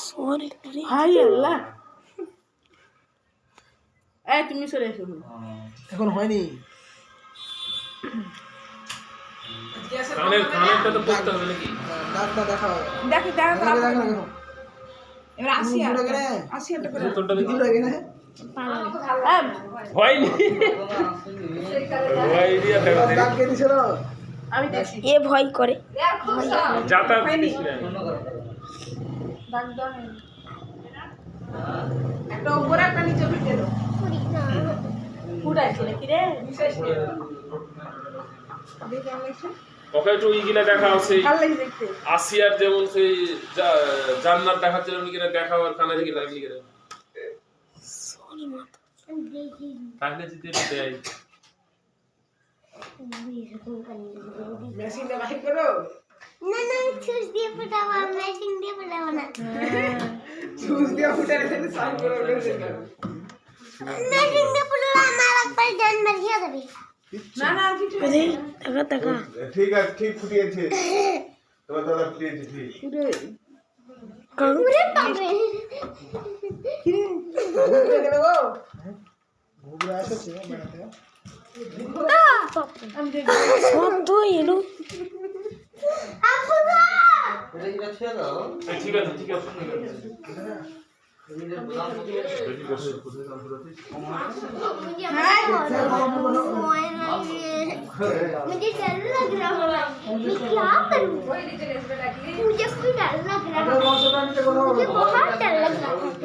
সরে হাই আল্লাহ এই তুমি সরে এসো এখন হয়নি হ্যাঁ, হয়নি দেখো। দেখি। এ ভয় করে। দেখে ওকে একটু ইগিলা দেখাও সেই আসিয়ার যেমন সেই জান্নাত দেখাচ্ছিল কিনা দেখাও আর কানে দিকে এমনি কিনা তাহলে যদি দেয়। মেশিনটা বাহির করো না না ছুস দিয়ে ফোটাবো মেশিন দিয়ে ফোটাবো না জুস দিয়ে ফুটে রেখে সাইন করে রেখে দাও মেশিন দিয়ে ফোটালে আমার একবার জান বেরিয়ে যাবে না না কিছু রে দেখা দেখা ঠিক আছে ঠিক ফুটিয়েছে তোমার দাদা ফুটিয়েছে ঠিক ফুটে কারণ পুরো পাবে ফুটে গেল গো ঘুরে আসছে বেড়াতে আমি দেখব সব তো এলো আপু গো এই, ঠিক আছে ঠিক আছে ঠিক আছে ঠিক আছে। मुझे डर लग रहा है मैं क्या करूं मुझे कोई डर लग रहा है বর্ষটা নিতে কোনো मुझे बहुत डर लग रहा है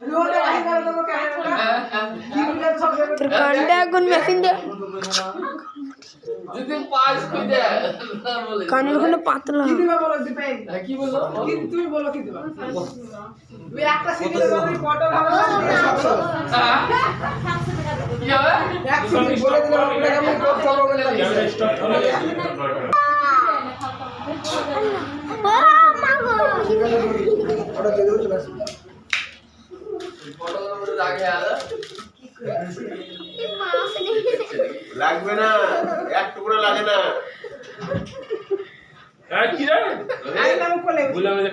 হয় হ্যাঁ তোর কানটা এখন মেশিন দিয়ে যদি পাস খুঁজে বলে কান ওখানে পাতলা কি বলো কি তুমি বলো কি দিবা একটা হ্যাঁ ফটোর মধ্যে রাখে আর লাগবে না এক টুকরো লাগে না। হ্যাঁ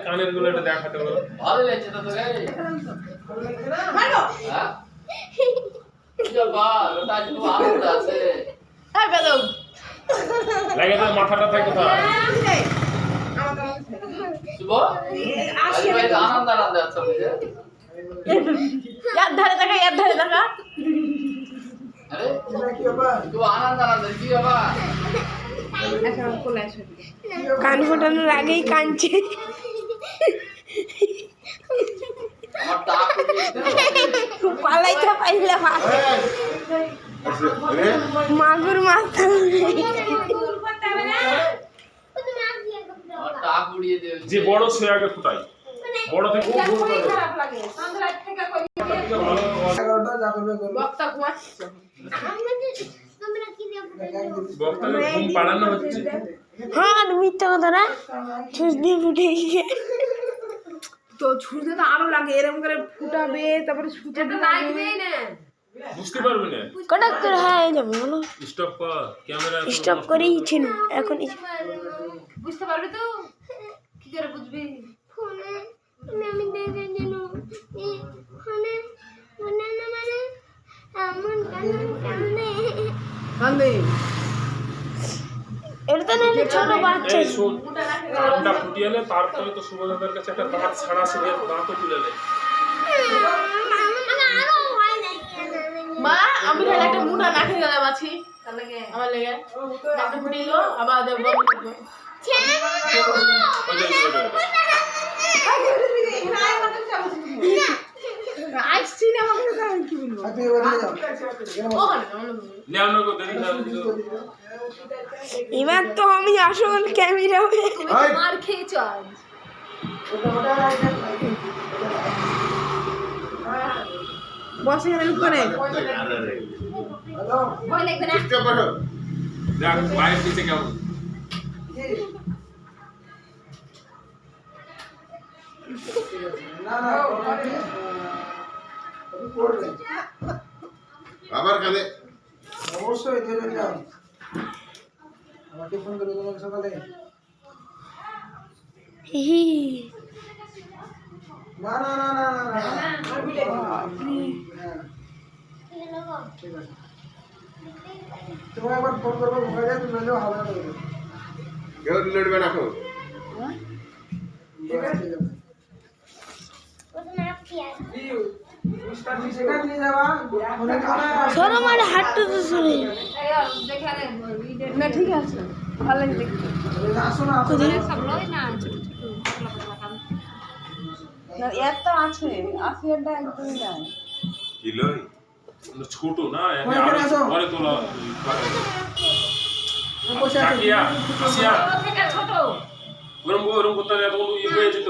কানেরগুলো দেখাতে বলো। ভালো লাগছে তো তোকে। হ্যাঁ? বেদম। লাগে তো মাথাটা থাকে কোথায় শুভ? আজকে ভাই তো আনন্দ আনন্দ আছে ইয়ার ধারে দেখা ধারে আসবে কান ফোটানোর আগেই দিল পালাইতে পাইলে মা- রে মাগুর মাছ যে বড় সে আগে ফুটাই। বড় থেকে খুব খারাপ লাগে। সন্ধ্যা থেকে কই ভালো এগারোটা যা করবে করবে। বক্তা ঘুমাচ্ছে। তোমরা কি দিয়ে ঘুম পাড়ানো হচ্ছে। হ্যাঁ মিথ্যা কথা না? ছুস দিয়ে ফুটে গিয়ে তো ছুটতে তো আরও লাগে এরকম করে ফুটাবে তারপরে ছুটে লাগবে বুঝতে পারবে না। কটাক করে হ্যাঁ যাবে বলো। স্টপ কর ক্যামেরা স্টপ করেই ছিল এখন বুঝতে পারবি তো? কি করে বুঝবি ফোনে আমি দেখে যেন এই ফোনে ফোনে না মানে এমন কেমন কেমনে বান্ধে এটা তো ছোট বাচ্চা। কানটা ফুটিয়ালে তারপরে তো সুভদ্রার কাছে একটা দাঁত ছাড়া দিয়ে দাঁতও তুলে নেয় মা আমি তাহলে একটা মুঠা গেলাম আছি আমার লেগে। একটা ফুটিল আবার দেব বন্ধ করব এবার তো আমি আসল ক্যামেরা মার খেয়েছো বস চুপচাপ বসো দেখ বাইরের নিচে কেমন না না আবার কাঁদে অবশ্যই দেবেন যাও আমাকে ফোন করে দেবেন সকালে। না না না না না না। ঠিক আছে তোমাকে একবার ফোন করব হয়ে যায় তুমি না বলবে। কেউ লড়বে না কেউ ঠিক আছে। আছে? সরো না ঠিক ভালো লাগে দেখতে। একদমই নাই। ছোট না তোলা ছোট। ওরম ওরম করতে হবে এত ইয়ে হয়ে যেত।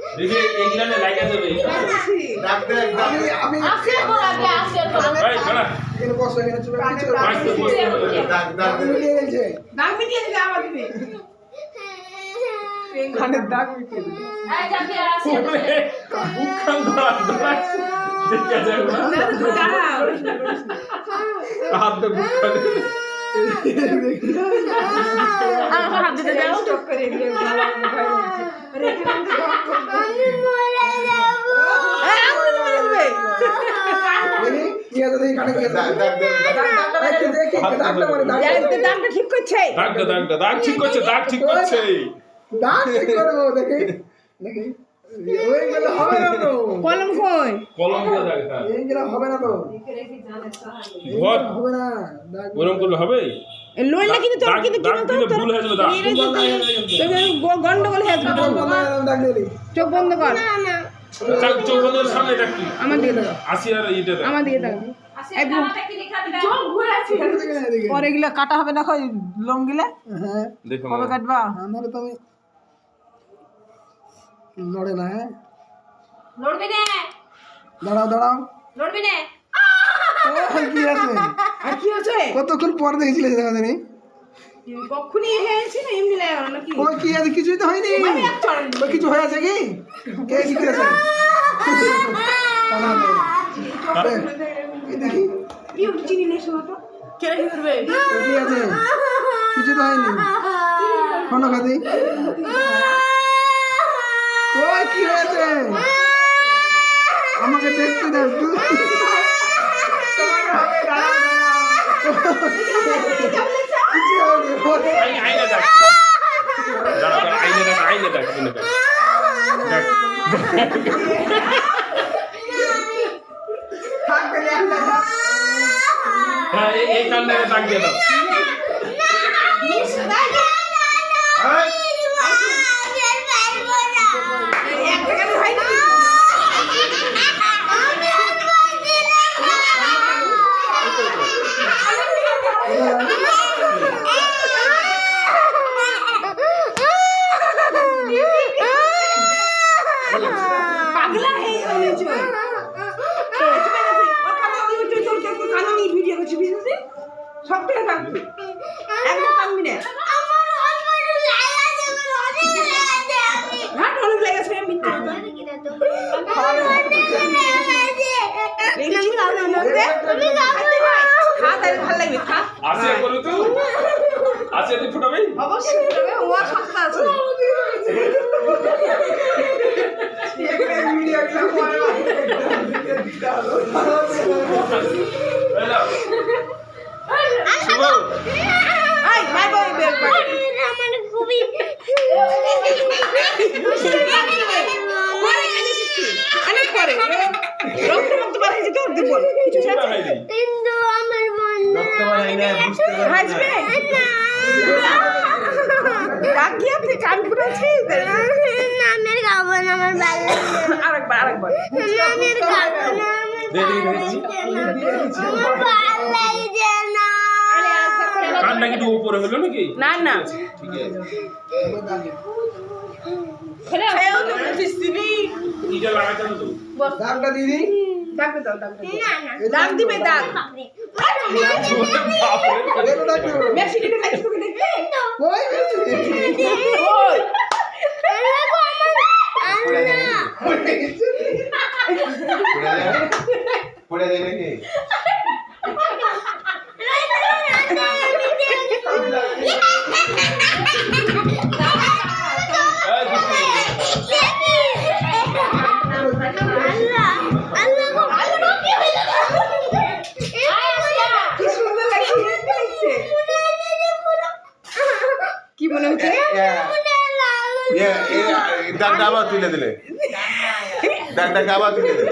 গেছে দাগ মিটিয়ে দিবে এই যাকে আসে উপরে ধরা ধরা দেখা যাবে না। দাঁড়াও। হাত দিয়ে মুখখান আমাকে হাত দিতে দাও। স্টপ করে দিয়ে ঠিক করছে দাগটা দাগটা দাগ। ঠিক করছে দাগ ঠিক করছে দাগ। ঠিক করব দেখি দেখি হবে না তো কলম কই কলম হবে না। তো হবে না করলে হবে? লইলে কিন্তু তোর কিন্তু কি বলতো? তোর হয়ে গন্ডগোল হয়ে যাবে। চোখ বন্ধ কর। চোখ বন্ধ করে সামনে ডাকতি আমার দিকে দাও আসি আর এইটা দেখ। আমার দিকে দাও এই বু- চোখ ঘুরে আছে। এদিকে না, এদিকে। পরে এগুলো কাটা হবে না হয় লোম গিলে? হ্যাঁ। দেখো কবে কাটবা? আমার তো আমি লড়ে না হ্যাঁ। লড়বি না। দাঁড়াও দাঁড়াও। লড়বি না। কি আছে? আর কি হচ্ছে? কতক্ষণ পর দেখেছিলে দেখা জানি কখনই হয়েছে না এমনি লাগে নাকি। ওই কি আছে কিছুই তো হয়নি? ওই কিছু হয়ে আছে কি? কে দেখি। চিনি নেই তো। কি আছে? কিছু তো হয়নি। কোনো খাতি। ওই কি হয়েছে? আমাকে দেখতে দেখ। এই- এই কান্ডে দাগ দিয়ে দাও এক টাকা হয় না পাগলা হয়ে গেছে ওর কানে ওই ওই তোর তোর কানে আমি ভিডিও করছি বুঝছিস সব থেকে থাকবে একদম থাকবি না। হাট অনেক লেগেছে মিথ্যে হয় আসি তুই ফুটাবে? অবশ্যই তবে ও সস্তা আছে শুভ আই বাই বাই বাই আমার খুবই পরে এনেছিস তুই অনেক পরে রক্ত রক্ত বার হয়েছে তোর দিব কিছু সেটা হয়নি কিন্তু আমার বন্ধু রক্ত বানাই না বুঝতে পারি না। হাসবে ডাকিয়া তুই কান ফুটাচ্ছিস নামের খাব না আমার ভালো লাগছে না। আরেকবার আরেকবার নামের খাব না না। না কানটা কিন্তু উপরে হলো নাকি? না না। ঠিক আছে। না না। দাগ দিবে দাগ। এটা দিবো পড়ে দুষ্টু। কি? কি মনে হচ্ছে? দাগটা আবার তুলে দিলে। দাগটাকে আবার তুলে দিলে।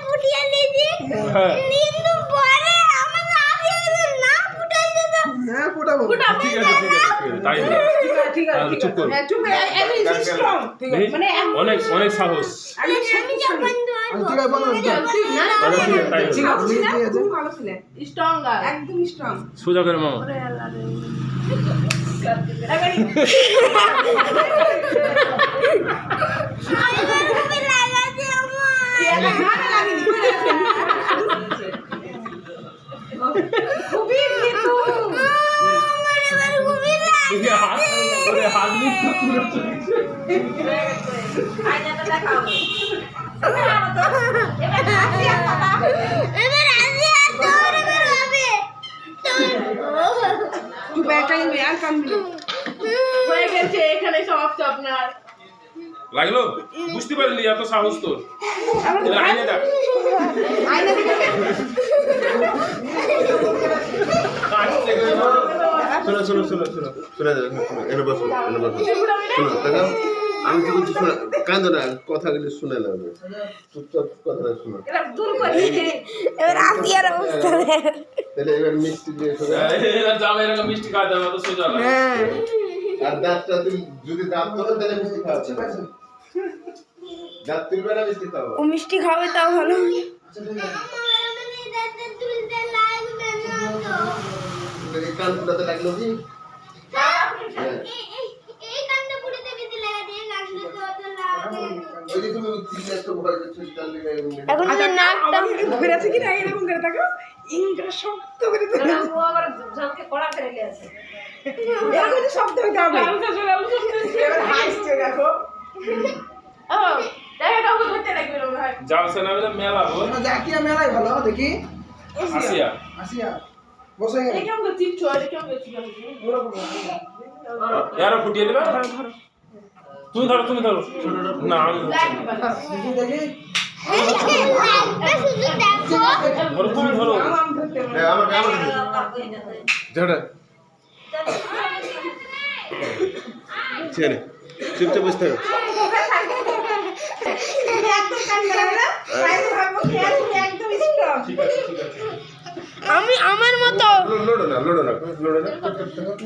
আছে পেন আছে তো দাগ দিতে দিবি না তোকে হ্যাঁ হ্যাঁ ফুটাবো। ঠিক আছে ঠিক আছে তাই ঠিক আছে চুপ করো। হ্যাঁ, চুপ একদম স্ট্রং মানে অনেক অনেক সাহস। আমি আমি সোজা করে মামা। চুপ একটা নিবি আর কানবি হয়ে গেছে এখানে সমাপ্ত আপনার লাগল? বুঝতে পারলি এত সাহস তোর। এবার আইনে দেখ। আয়না দিকে শোনো শোনো। শোনো শোনো শোনা যাবে এনে বসো এনে বসো। শোনো দেখাও। আমি শোনা কান্দো না কথাগুলো শুনে নাও। চুপচাপ কথাটা শোনো। এবার আসিয়ার অবস্থা তাহলে এবার মিষ্টি দিয়ে শোনো। যাবে এরকম মিষ্টি খাওয়া যাবে তো সোজা লাগে হ্যাঁ। আর দাঁতটা তুমি যদি দাঁত তাহলে মিষ্টি খাওয়াতে হবে। মিষ্টি ও মিষ্টি খাবে তাও ভালো। এখন যে নাকটা আমার আছে কি না এরকম করে থাকো ইংটা শক্ত করে ধরে আছে। এরকম শক্ত হইতে হবে। এবার হাসছে দেখো। ও দেখা কাউকে ধরতে লাগবে না মনে হয় জালসা নামে মেলা বল। আমরা জাকিয়া মেলাই ভালো? দেখি। আসিয়া। আসিয়া। বসে গেল। এটা কেমন চিপছো এটা কেমন চিপছো ইয়ারও ফুটিয়ে দেবে? তুমি ধরো তুমি ধরো। না আমি লাগবে বাস দেখি দেখি শুধু দেখো ধরো তুমি ধরো। আম ধরতে হবে হ্যাঁ, আমাকে আমাকে ঝাড়া ছেড়ে চুপচাপ বসে থাকো। আমি আমার মতো।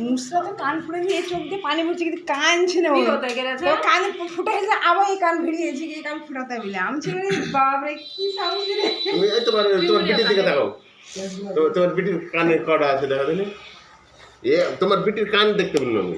মুসরা তো কান ফুটে দিয়ে চোখ দিয়ে পানি পড়ছে কিন্তু কানছে না ওর। তো কান ফুটাইছে আবার এই কান ভিড়িয়েছে এই কান ফুটাতে বলে। আমি ছিল বাপরে কি সাহস রে। তোমার তোমার বিটির দিকে তাকাও। তো তোমার বিটির কানে কড়া আছে দেখা দিলে এ তোমার বিটির কান দেখতে পেলাম আমি।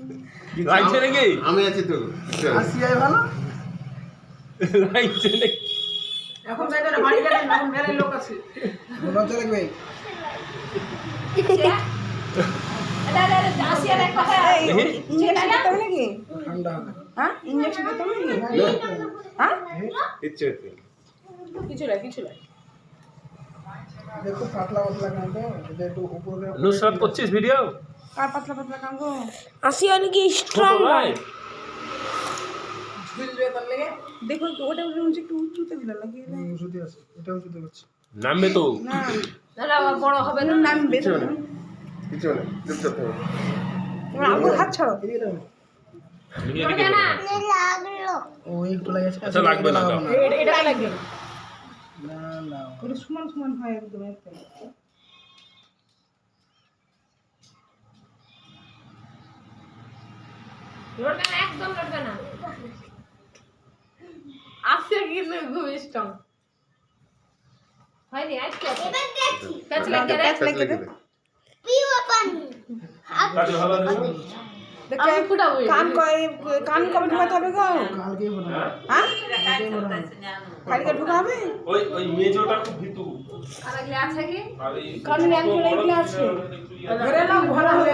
লাগছে নাকি আমি আছি তো। ভালো? লাগছে নাকি এখন না বাড়ি গেলে এখন মেরে লোক আছে। লজ্জা লাগবে। হ্যাঁ হ্যাঁ নুসরাত করছিস ভিডিও কার পাতলা পাতলা কান গো? আসি অনেক স্ট্রং ভাই ঝুলবে তার লেগে। দেখো ওটা মনে একটু উঁচুতে দিল লাগিয়ে ওষুধই আছে এটাও ওষুধে পাচ্ছি নামবে তো। না। তাহলে আবার বড় হবে না নামবে তো কিছু না চুপচাপ থাকো। তোমার আঙুল হাত ছাড়ো। এদিকে দাও। এদিকে এদিকে বলো। লাগল ও একটু লাগেছে আচ্ছা, লাগবে না, এটা- এটা লাগবে। না। না না সমান সমান হয় একদম। লড়বে না একদম লড়বে না। আছে কিন্তু খুব স্ট্রং হয়নি আজকে এবার দেখছি প্যাচ লাগে প্যাচ লাগিয়ে দে পিওয়া পানি কাজে ভালো আছে? দেখো, আমি ফুটাবো কান কান কবে ঢুকাতে হবে গো? কালকেই হ্যাঁ? কালকে ঢুকা ওই ওই মেজোটা খুব ভিতু। আর আছে কি? কারণ একজন এগুলো আছে? একটু ধরে হবে